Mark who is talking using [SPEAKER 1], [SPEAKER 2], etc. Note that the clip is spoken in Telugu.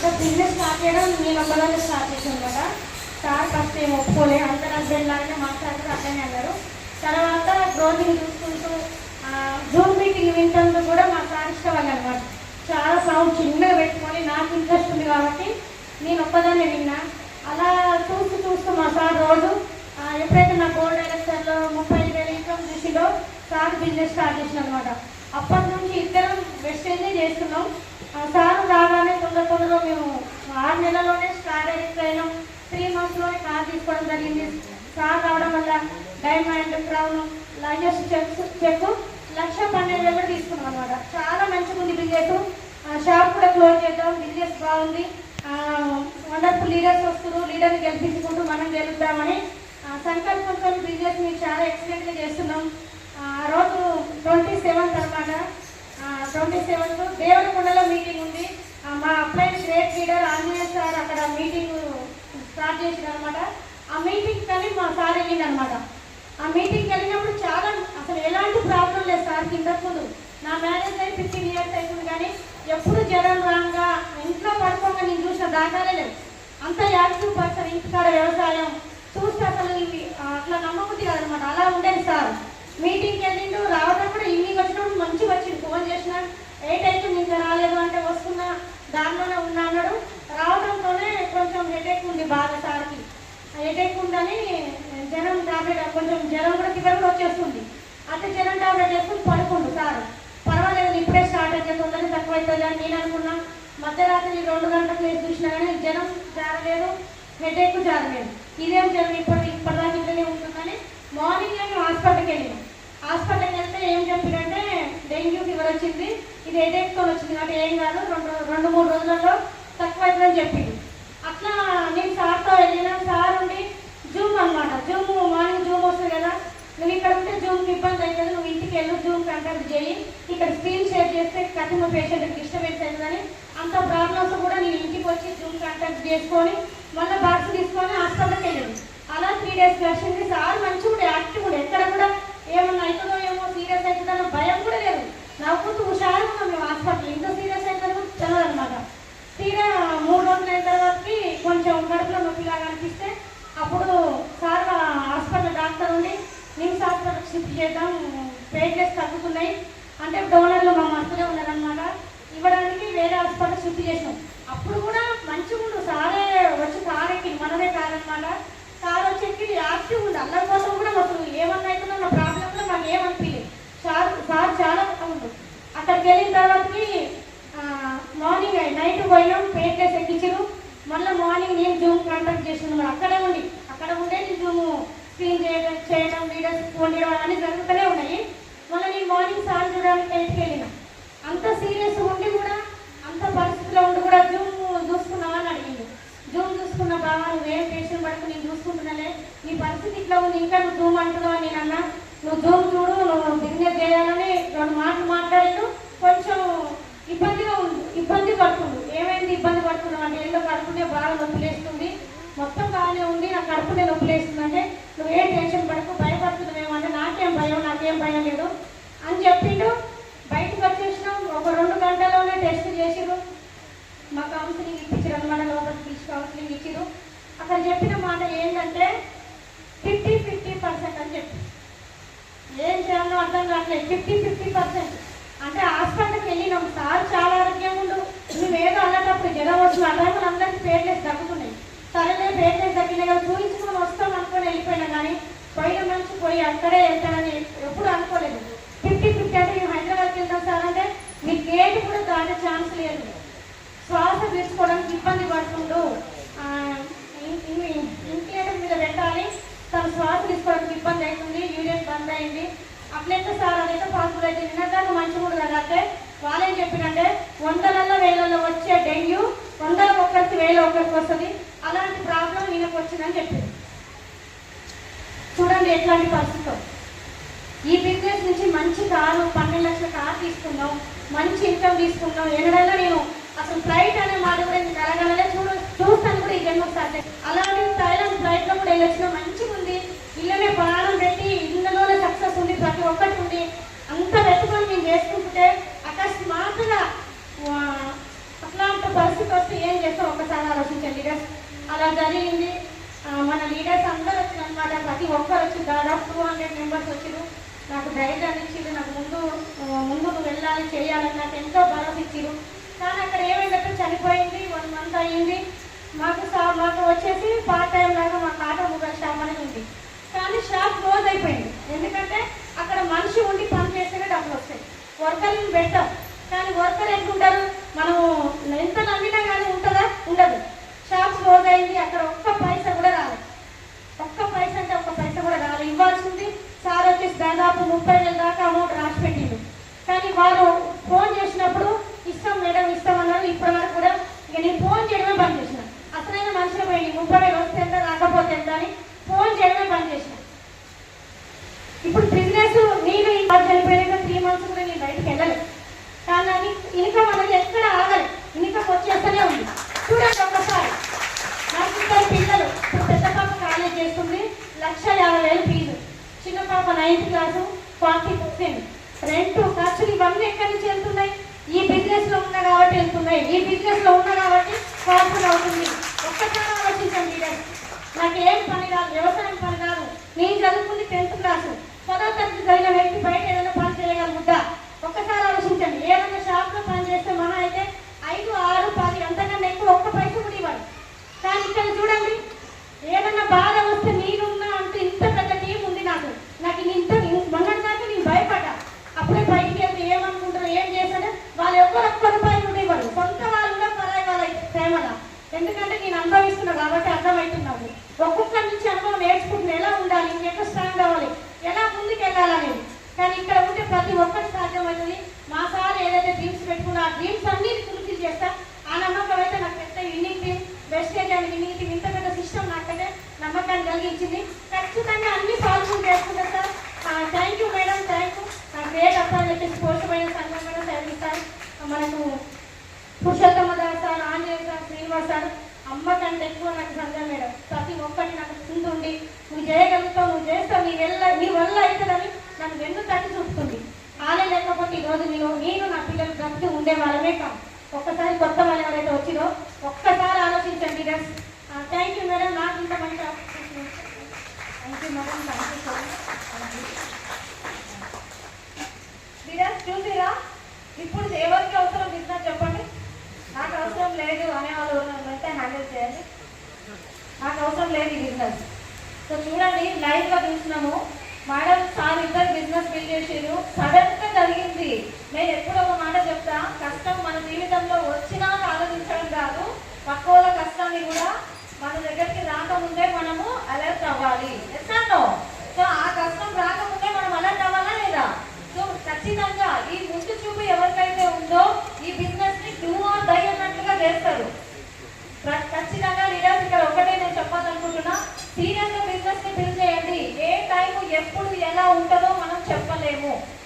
[SPEAKER 1] ఇంకా బిజినెస్ స్టార్ట్ చేయడం నేను ఒక్కదాన్ని స్టార్ట్ చేశాను అనమాట సార్ ఫస్ట్ ఏం ఒప్పుకోలే. అందరు హస్బెండ్ లాగానే మాట్లాడుతూ అట్లనే అన్నారు. తర్వాత గ్రోతింగ్ చూసుకుంటూ జూమ్ మీటింగ్ వింటందుకు కూడా మా సార్ ఇష్టపడి అనమాట చాలా సౌండ్ చిన్నగా పెట్టుకొని నాకు ఇంట్రెస్ట్ ఉంది కాబట్టి నేను ఒక్కదాన్నే విన్నా. అలా చూస్తూ చూస్తూ మా సార్ రోజు ఎప్పుడైతే నా గోల్డ్ డైరెక్టర్లో ముప్పై ఐదు వేల ఇన్కమ్ చూసిందో సార్ బిజినెస్ స్టార్ట్ చేసిన అనమాట అప్పటి నుంచి ఇద్దరం వెస్టేజే చేస్తున్నాం. సార్ రాగానే తొందర తొందరగా మేము ఆరు నెలల్లోనే స్టార్ డైరెక్టర్ అయినాం త్రీ మంత్స్లోనే కార్ తీసుకోవడం జరిగింది. సార్ రావడం వల్ల డైమండ్ క్రౌన్ లైజెస్ చెక్స్ చెక్ లక్ష పన్నెండు వేలు తీసుకున్నాం అనమాట చాలా మంచిగా ఉంది బిజినెస్. షాప్ కూడా క్లోజ్ చేద్దాం. బిజినెస్ బాగుంది. వండర్ఫుల్ లీడర్స్ వస్తున్నారు. లీడర్ని గెలిపించుకుంటూ మనం గెలుద్దామని సంకల్పంతో బిజినెస్ మీరు చాలా ఎక్సలెంట్గా చేస్తున్నాం. ఆ రోజు ట్వంటీ సెవెంత్ అనమాట ట్వంటీ సెవెన్ దేవరకొండలో మీటింగ్ ఉంది. మా upline state leader Anjaneya sir అక్కడ మీటింగ్ స్టార్ట్ చేసింది అనమాట ఆ మీటింగ్ కానీ మా సార్ వెళ్ళింది అనమాట ఆ మీటింగ్కి వెళ్ళినప్పుడు చాలా అసలు ఎలాంటి ప్రాబ్లం లేదు సార్ ఇంతకు ముందు. నా మ్యారేజ్ అయి ఫిఫ్టీన్ ఇయర్స్ అవుతుంది కానీ ఎప్పుడు జ్వరం రాగా ఇంట్లో పడుకోగా నేను చూసిన దాఖలే లేదు. అంత యాక్టివ్ పర్సన్ ఇంటికాడ వ్యవసాయం చూస్తే అసలు అట్లా నమ్మబుద్ధి కాదనమాట అలా ఉండేది సార్. మీటింగ్కి వెళ్ళిండు రావడం కూడా ఈవినింగ్ వచ్చినప్పుడు మంచిగా వచ్చింది ఫోన్ చేసిన ఏ అయితే నీకు రాలేదు అంటే వస్తున్నా దానిలోనే ఉన్నా అన్నాడు. రావడంతోనే కొంచెం హెడేక్ ఉంది బాగా సార్కి. హెడేక్ ఉందని జ్వరం టాబ్లెట్ కొంచెం జ్వరం కూడా ఫీవర్ వచ్చేస్తుంది. అంటే జ్వరం టాబ్లెట్ వేసుకుని పడుకుండు సార్. పర్వాలేదు ఇప్పుడే స్టార్ట్ అయితే తొందరగా తక్కువ అవుతుంది అని నేను అనుకున్నా. మధ్యరాత్రి రెండు గంటలకు వేసి చూసినా కానీ జ్వరం జారలేదు హెడేక్ జారలేదు. ఇదేం జ్వరం ఇప్పటి ఇప్పటి ఇంట్లోనే ఉంటుందని మార్నింగ్ నేను హాస్పిటల్కి వెళ్ళిన హాస్పిటల్కి వెళ్తే ఏం చెప్పారంటే డెంగ్యూ ఫీవర్ వచ్చింది హెడేక్తో వచ్చింది కాబట్టి ఏం కాదు రెండు రెండు మూడు రోజులలో తక్కువ అవుతుందని చెప్పింది. అట్లా నేను సార్తో వెళ్ళిన సార్ ఉండి జూమ్ అనమాట జూమ్ మార్నింగ్ జూమ్ వస్తుంది కదా నువ్వు ఇక్కడ ఉంటే జూమ్కి ఇబ్బంది అవుతుంది నువ్వు ఇంటికి వెళ్ళు జూమ్ కంటాక్ట్ చేయి. ఇక్కడ స్క్రీన్ షేర్ చేస్తే కఠిన పేషెంట్కి డిస్టర్బెన్స్ అవుతుందని అంత ప్రాబ్లమ్స్ కూడా నేను ఇంటికి వచ్చి జూమ్ కంటాక్ట్ చేసుకొని మళ్ళీ బాక్స్ తీసుకొని హాస్పిటల్కి వెళ్ళాను అలా త్రీ డేస్ వచ్చింది సార్ మంచిగా యాక్ట్ యాక్టివ్ కూడా ఎక్కడ కూడా ఏమన్నా అవుతుందో ఏమో సీరియస్ అవుతుందో భయం కూడా లేదు నవ్వుతూ హుషారుగా ఉన్నాం మేము హాస్పిటల్ ఇంత సీరియస్ అవుతుందో కూడా తెలియదు అనమాట తీరా మూడు రోజులు అయిన తర్వాతకి కొంచెం కడుపులో నొప్పిలాగా అనిపిస్తే అప్పుడు సార్ హాస్పిటల్ డాక్టర్ ఉండి నిమ్స్ హాస్పిటల్ షిఫ్ట్ చేద్దాం ప్లేట్లెస్ తగ్గుతున్నాయి. అంటే డోనర్లు మా మనసులో ఉన్నారనమాట ఇవ్వడానికి వేరే హాస్పిటల్ షిఫ్ట్ చేసాం అప్పుడు కూడా మంచిగా ఉండు సారే వచ్చి సార్ ఎక్కి మనమే కార్ అనమాట వచ్చేసి వచ్చి ఎక్కి యాక్టివ్ ఉంది అందరి కోసం కూడా మాకు ఏమన్నా అవుతుందో నా ప్రాబ్లంలో నాకు ఏమనిపించలేదు సార్ సార్ చాలా ఉండు. అక్కడికి వెళ్ళిన తర్వాతకి మార్నింగ్ నైట్ పోయినాం పేట్లెస్ ఎక్కించారు మళ్ళీ మార్నింగ్ నేను జూమ్ కాంటాక్ట్ చేసిన. అక్కడ ఉండే నేను జూమ్ స్క్రీన్ చేయడం చేయడం వీడియోస్ ఫోన్ చేయడం అన్నీ జరుగుతూనే ఉన్నాయి మళ్ళీ నేను మార్నింగ్ సార్ చూడడానికి బయటికి వెళ్ళిన అంత సీరియస్ ఉండి కూడా అంత పరిస్థితిలో ఉండి కూడా జూమ్ చూసుకున్నావా అని అడిగిండు జూమ్ చూసుకున్న బాగా నువ్వేం పేషెంట్ పడుకు నేను చూసుకుంటున్నాలే నీ పరిస్థితి ఇట్లా ఉంది ఇంకా నువ్వు జూమ్ అంటున్నావు అని నేను చూడు చూడు నువ్వు బిజినెస్ చేయాలని రెండు మాటలు మాట్లాడుతూ కొంచెం ఇబ్బందిగా ఉంది. ఇబ్బంది పడుతుంది. ఏమైంది? ఇబ్బంది పడుతున్నావు అంటే ఏదో కడుపునే బాగా నొప్పిలేస్తుంది మొత్తం బాగానే ఉంది. నా కడుపునే నొప్పిలేస్తుంది అంటే నువ్వు ఏం టెన్షన్ పడకు భయపడుతున్నావు అంటే నాకేం భయం నాకేం భయం లేదు అని చెప్పిండు. బయటకు వచ్చేసినాం. ఒక రెండు గంటలోనే టెస్ట్ చేసిరు మా కౌన్సిలింగ్ ఇప్పించారు అనమాట లోపలికి తీసి కౌన్సిలింగ్ ఇచ్చిరు అక్కడ చెప్పిన మాట ఏంటంటే ఫిఫ్టీ ఫిఫ్టీ పర్సెంట్ అని చెప్పి ఏం చేయాలో అర్థం కావట్లేదు ఫిఫ్టీ ఫిఫ్టీ పర్సెంట్ అంటే హాస్పిటల్కి వెళ్ళినాం. సార్ చాలా ఆరోగ్యం ఉండు. నువ్వేదో ఏదో అన్నటప్పుడు జ్వరం వచ్చిన ఆ టైంలో అందరికీ పేర్లేసి తగ్గుతున్నాయి. సరేనే పేర్లేసి తగ్గినాయి కదా చూపించుకొని వస్తాం అనుకొని వెళ్ళిపోయినా కానీ పోయిన మనిషి పోయి అక్కడే వెళ్తానని ఎప్పుడు అనుకోలేదు. ఫిఫ్టీ ఫిఫ్టీ అంటే మేము హైదరాబాద్కి వెళ్తాం సార్ అంటే మీ గేట్ కూడా దాటే ఛాన్స్ లేదు. శ్వాస తీసుకోవడానికి ఇబ్బంది పడుతుండు. ఇంక్లేటర్ మీద పెట్టాలి. తన శ్వాస తీసుకోవడానికి ఇబ్బంది అవుతుంది. యూరియన్ బంద్ అయింది. అట్లయితే సార్ అదైతే పాసిబుల్ అయితే నిన్నదాకా మంచి కూడా కదంటే అంటే వాళ్ళేం చెప్పినంటే వందలలో వేలలో వచ్చే డెంగ్యూ వందల ఒక్కరికి వేల ఒక్కరికి వస్తుంది. అలాంటి ప్రాబ్లం ఈయనకు వచ్చిందని చెప్పింది చూడండి ఎట్లాంటి పరిస్థితి. ఈ బిజినెస్ నుంచి మంచి కారు పన్నెండు లక్షల కారు తీసుకున్నాం మంచి ఇన్కమ్ తీసుకున్నాం ఎన్నడైనా నేను అసలు ఫ్లైట్ అనే మాట కూడా నేను కలగలే చూడ చూస్తాను కూడా ఈ జన్మ స్టార్ట్ అలాంటి థైలాండ్ ఫ్లైట్లో కూడా వెళ్ళొచ్చిన మంచిగా ఉంది ఇళ్ళనే ప్రాణం పెట్టి ఇందులోనే సక్సెస్ ఉంది ప్రతి ఒక్కటి ఉంది అంత పెట్టుకొని మేము చేసుకుంటుంటే అకస్మాత్తుగా వా- అట్లాంటి పరిస్థితి వస్తే ఏం చేస్తాం? ఆలోచించండి లీడర్స్ అలా జరిగింది. మన లీడర్స్ అందరూ వచ్చిన అనమాట ప్రతి ఒక్కరు వచ్చి దాదాపు టూ హండ్రెడ్ మెంబర్స్ వచ్చారు నాకు ధైర్యాన్ని ఇచ్చిండు నాకు ముందు ముందుకు వెళ్ళాలి చేయాలని నాకు ఎంతో భరోసా ఇచ్చారు కానీ అక్కడ ఏమైందంటే చనిపోయింది. వన్ మంత్ అయ్యింది. మాకు సా- మాకు వచ్చేసి పార్ట్ టైం లాగా మా ఆటో మొబైల్ షాప్ అనేది ఉంది. కానీ షాప్ క్లోజ్ అయిపోయింది. ఎందుకంటే అక్కడ మనిషి ఉండి పని చేస్తేనే డబ్బులు వస్తాయి. వర్కర్ని పెట్టాం కానీ వర్కర్ ఎంత మనం ఎంత నమ్మినా కానీ ఉంటుందా? ఉండదు షాప్ క్లోజ్ అయింది అక్కడ ఒక్క పైసా కూడా రాలేదు ఒక్క పైసా అంటే ఒక్క పైసా కూడా రాలేదు ఇవ్వాల్సింది సార్ వచ్చేసి దాదాపు ముప్పై వేల దాకా అమౌంట్ రాసి పెట్టిండు కానీ వారు ఫోన్ చేసినప్పుడు ఇస్తాం మేడం ఇస్తాం అన్నారు ఇప్పటి వరకు కూడా ఇక నేను ఫోన్ చేయడమే బంద్ చేసిన అసలైన మనిషి పోయింది ముప్పై వేలు వస్తే ఎంత రాకపోతే ఎంత అని ఫోన్ చేయడమే బంద్ చేసిన ఇప్పుడు బిజినెస్ నేను ఈ బాధ చనిపోయాక త్రీ మంత్స్ కూడా నేను బయటకు వెళ్ళలేదు కానీ ఇన్కమ్ అనేది ఎక్కడ ఆగదు ఇన్కమ్ వచ్చేస్తూనే ఉంది చూడండి ఒక్కసారి నాకు ఇద్దరు పిల్లలు ఇప్పుడు పెద్ద పాప కాలేజ్ చేస్తుంది లక్ష యాభై వేలు ఫీజు. చిన్న పాప ninth class forty percent rent ఖర్చులు ఇవన్నీ ఎక్కడి నుంచి వెళ్తున్నాయి? ఈ బిజినెస్లో ఉన్నా కాబట్టి వెళ్తున్నాయి. ఈ బిజినెస్లో ఉన్నా కాబట్టి పాపులర్ అవుతుంది. ఒక్కసారి ఆలోచించండి నాకు ఏం పని కాదు వ్యవసాయం పని కాదు. నేను చదువుకుంది టెన్త్ క్లాసు. పదో తరగతి చదివిన వ్యక్తి బయట ఏదైనా పని చేయగలుగుతా? ఒక్కసారి ఆలోచించండి. ఏదైనా షాప్లో పని చేస్తే మన అయితే ఐదు ఆరు పది అంతకన్నా ఎక్కువ ఒక్క పైసలు కూడా ఇవ్వాలి కానీ ఇక్కడ చూడండి ఏదన్నా బాధ వస్తే నేనున్నా అంటూ ఇంత పెద్ద టీం ఉంది నాకు నాకు ఇంత మొన్నటిదాకా నేను భయపడ్డా అప్పుడే బయటికి వెళ్తే ఏమనుకుంటారు ఏం చేశారు వాళ్ళు ఎవరు ఒక్క రూపాయలు కూడా ఇవ్వరు సొంత వాళ్ళు కూడా పరాయి వాళ్ళ ప్రేమల ఎందుకంటే నేను అనుభవిస్తున్నా కాబట్టి అర్థమవుతున్నాను ఒక్కొక్కరి నుంచి అనుభవం నేర్చుకుంటున్నా ఎలా ఉండాలి ఇంకెక్కడ స్ట్రాంగ్ అవ్వాలి ఎలా ముందుకు వెళ్ళాలనేది కానీ ఇక్కడ ఉంటే ప్రతి ఒక్కటి సాధ్యమవుతుంది మా సార్ ఏదైతే డ్రీమ్స్ పెట్టుకున్నా ఆ డ్రీమ్స్ అన్ని ఫుల్ఫిల్ చేస్తా ఆ నమ్మకం అయితే నాకు పెద్ద winning team wastage and winning team ఇంత పెద్ద సిస్టమ్ నాకైతే నమ్మకాన్ని కలిగించింది ఖచ్చితంగా అన్ని పాల్గొని చేసుకుంటా sir thank you madam thank you నాకు గ్రేట్ అప్పాలు చెప్పేసి సంఘం మనకు Purushottama Das sir Anjaneya sir Srinivas sir అమ్మ కంటే ఎక్కువ నాకు సంఘం మేడం. ప్రతి ఒక్కటి నాకు ముందుండి నువ్వు చేయగలుగుతావు నువ్వు చేస్తావు నీ వెళ్ళ నీ వల్ల అవుతుందని నన్ను వెన్ను తట్టి చూస్తుంది ఆలే లేకపోతే ఈరోజు నేను నేను నా పిల్లలు బ్రతికి ఉండే వాళ్ళమే కాదు. ఒక్కసారి కొత్త వాళ్ళు ఎవరైతే వచ్చిరో ఒక్కసారి ఆలోచించండి థ్యాంక్ యూ మేడం. నాకు ఇంత మంచి thank you madam. Thank you so
[SPEAKER 2] leaders చూసిరా ఇప్పుడు ఎవరికి అవసరం బిజినెస్ చెప్పండి నాకు అవసరం లేదు అనే వాళ్ళు అయితే హ్యాండిల్ చేయండి నాకు అవసరం లేదు ఈ బిజినెస్ సో చూడండి లైవ్గా చూసినాము మేడం సార్ ఇద్దరు బిజినెస్ బిల్డ్ చేసారు సడన్గా జరిగింది. నేను ఎప్పుడు ఒక మాట చెప్తా కష్టం మన జీవితంలో వచ్చినా ఆలోచించడం కాదు. పక్కల కష్టాన్ని కూడా మన దగ్గరికి రాకముందే మనము అలర్ట్ అవ్వాలి. ఎట్లానో సో ఆ కష్టం రా మనం అలర్ట్ అవ్వాలా లేదా సో ఖచ్చితంగా ఈ ముందు చూపు ఎవరికైతే ఉందో ఈ బిజినెస్ని డూ ఆర్ డై అన్నట్లుగా చేస్తారు ప్ర- ఖచ్చితంగా లీడర్స్ ఇక్కడ ఒకటే నేను చెప్పాలనుకుంటున్నా సీరియస్గా